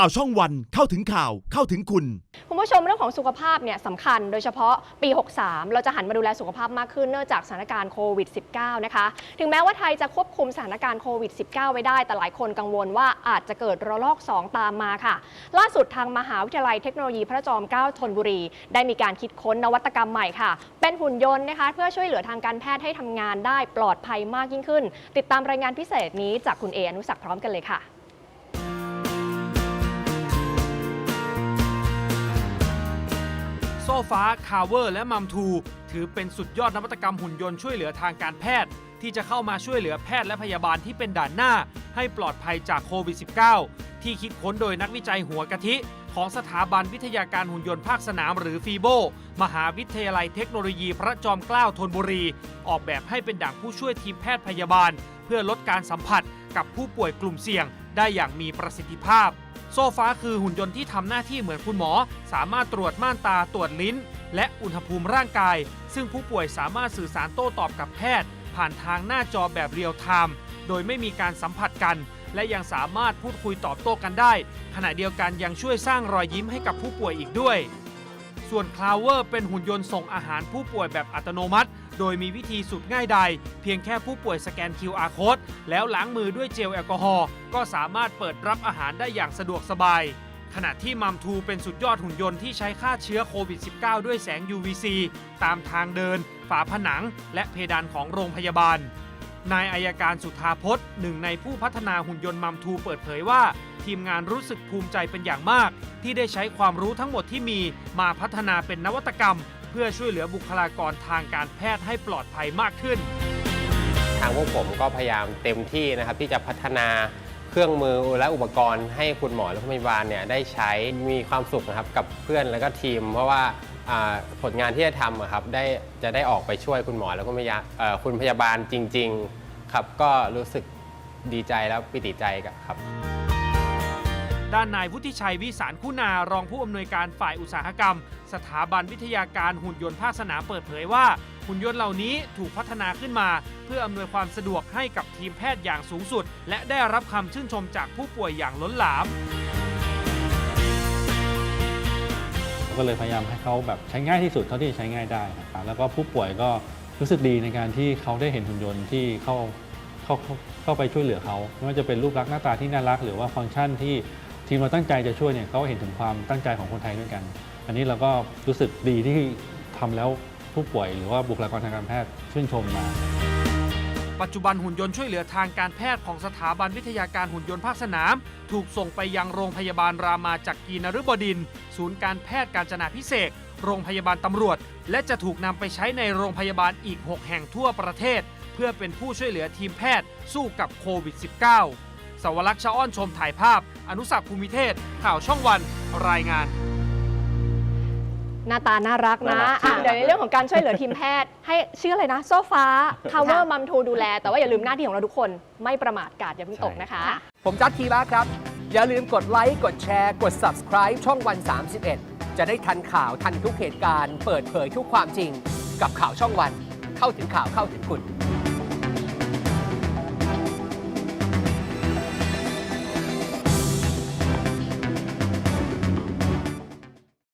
ข่าวช่องวันเข้าถึงข่าวเข้าถึงคุณ คุณผู้ชมเรื่องของสุขภาพเนี่ยสำคัญโดยเฉพาะปี 63 เราจะหันมาดูแลสุขภาพมากขึ้นเนื่องจากสถานการณ์โควิด -19 นะคะ ถึงแม้ว่าไทยจะควบคุมสถานการณ์โควิด -19 ไว้ได้ แต่หลายคนกังวลว่าอาจจะเกิดระลอก 2 ตามมาค่ะ ล่าสุดทางมหาวิทยาลัยเทคโนโลยีพระจอมเกล้าธนบุรี ได้มีการคิดค้นนวัตกรรมใหม่ค่ะ เป็นหุ่นยนต์นะคะ เพื่อช่วยเหลือทางการแพทย์ให้ทำงานได้ปลอดภัยมากยิ่งขึ้น ติดตามรายงานพิเศษนี้จากคุณเออนุสักพร้อมกันเลยค่ะ โซฟาคาเวอร์และมัมทูถือเป็นสุดยอดนวัตกรรมหุ่นยนต์ช่วยเหลือทางการแพทย์ ที่จะเข้ามาช่วยเหลือแพทย์และพยาบาลที่เป็นด่านหน้า ให้ปลอดภัยจากโควิด -19 ที่คิดค้นโดยนักวิจัยหัวกะทิ ของสถาบันวิทยาการหุ่นยนต์ภาคสนามหรือฟีโบมหาวิทยาลัยเทคโนโลยีพระจอมเกล้าธนบุรี ออกแบบให้เป็นด่างผู้ช่วยทีมแพทย์พยาบาล เพื่อลดการสัมผัสกับผู้ป่วยกลุ่มเสี่ยง ได้อย่างมีประสิทธิภาพ โซฟาคือหุ่นยนต์ที่ทำหน้าที่เหมือนคุณหมอ สามารถตรวจม่านตาตรวจลิ้น และอุณหภูมิร่างกาย ซึ่งผู้ป่วยสามารถสื่อสารโต้ตอบกับแพทย์ ผ่านทางหน้าจอแบบเรียลไทม์โดยไม่มีการสัมผัสกัน และยังสามารถพูดคุยตอบโต้กันได้ ขณะเดียวกันยังช่วยสร้างรอยยิ้มให้กับผู้ป่วยอีกด้วย ส่วนคลาวเวอร์เป็นหุ่นยนต์ส่งอาหารผู้ป่วยแบบอัตโนมัติ โดยมีวิธีสุดง่ายใด เพียงแค่ผู้ป่วยสแกน QR code แล้วล้างมือด้วยเจลแอลกอฮอล์ก็สามารถเปิดรับอาหารได้อย่างสะดวกสบาย ขณะที่มัมทูเป็นสุดยอดหุ่นยนต์ที่ใช้ฆ่าเชื้อโควิด -19 ด้วยแสง UVC ตามทางเดิน ฝาผนัง และเพดานของโรงพยาบาลนายอายการสุธาพจน์หนึ่งในผู้พัฒนาหุ่นยนต์มัมทูเปิดเผยว่า ทีมงานรู้สึกภูมิใจเป็นอย่างมาก ที่ได้ใช้ความรู้ทั้งหมดที่มีมาพัฒนาเป็นนวัตกรรม เพื่อช่วยเหลือบุคลากรทางการแพทย์ให้ปลอดภัยมากขึ้น ทางพวกผมก็พยายามเต็มที่นะครับที่จะพัฒนาเครื่องมือและอุปกรณ์ให้คุณหมอและพยาบาลเนี่ยได้ใช้มีความสุขนะครับกับเพื่อนและก็ทีม เพราะว่าอ่าผลงานที่จะทำอะครับได้จะได้ออกไปช่วยคุณหมอและคุณพยาเอ่อคุณพยาบาลจริง ๆ ครับก็รู้สึกดีใจแล้วปิติใจครับ ด้านนายวุฒิชัยวิสารคุณารองผู้อำนวยการฝ่ายอุตสาหกรรม สถาบันวิทยาการหุ่นยนต์ภาคสนามเปิดเผยว่า หุ่นยนต์เหล่านี้ถูกพัฒนาขึ้นมา เพื่ออำนวยความสะดวกให้กับทีมแพทย์อย่างสูงสุด และได้รับคำชื่นชมจากผู้ป่วยอย่างล้นหลามก็เลยพยายามให้เขาแบบใช้ง่ายที่สุดเท่าที่จะใช้ง่ายได้นะครับแล้วก็ผู้ป่วยก็รู้สึกดีในการที่เขาได้เห็นหุ่นยนต์ที่เขาเข้าเข้าเข้าไปช่วยเหลือเขาไม่ว่าจะเป็นรูปลักษณ์หน้าตาที่น่ารัก หรือว่าฟังก์ชันที่ ทีมเราตั้งใจจะช่วยเนี่ยเขาเห็นถึงความตั้งใจของคนไทยด้วยกัน อันนี้เราก็รู้สึกดีที่ทำแล้วผู้ป่วยหรือว่าบุคลากรทางการแพทย์ชื่นชมมา ปัจจุบันหุ่นยนต์ช่วยเหลือทางการแพทย์ของสถาบันวิทยาการหุ่นยนต์ภาคสนาม ถูกส่งไปยังโรงพยาบาลรามาจากกีนฤบดินทร์ศูนย์การแพทย์การจนาพิเศษโรงพยาบาลตำรวจ และจะถูกนำไปใช้ในโรงพยาบาลอีก 6 แห่งทั่วประเทศ เพื่อเป็นผู้ช่วยเหลือทีมแพทย์สู้กับโควิด -19 วรักษ์ชะอ้อนชมถ่ายภาพ อนุสักษ์ภูมิเทศ ข่าวช่องวันรายงาน หน้าตาน่ารักนะน่ารักอะจริงเดี๋ยวในเรื่องของการช่วยเหลือทีมแพทย์ ให้ชื่ออะไรนะ โซฟ้า cover มัมทูดูแล แต่ว่าอย่าลืมหน้าที่ของเราทุกคนไม่ประมาทกาดอย่าเพิ่งตกนะคะ ผมจัดทีบ้าครับ อย่าลืมกดไลค์ กดแชร์ กด subscribe ช่องวัน 31 จะได้ทันข่าวทันทุกเหตุการณ์ เปิดเผยทุกความจริง กับข่าวช่องวัน เข้าถึงข่าวเข้าถึงคุณ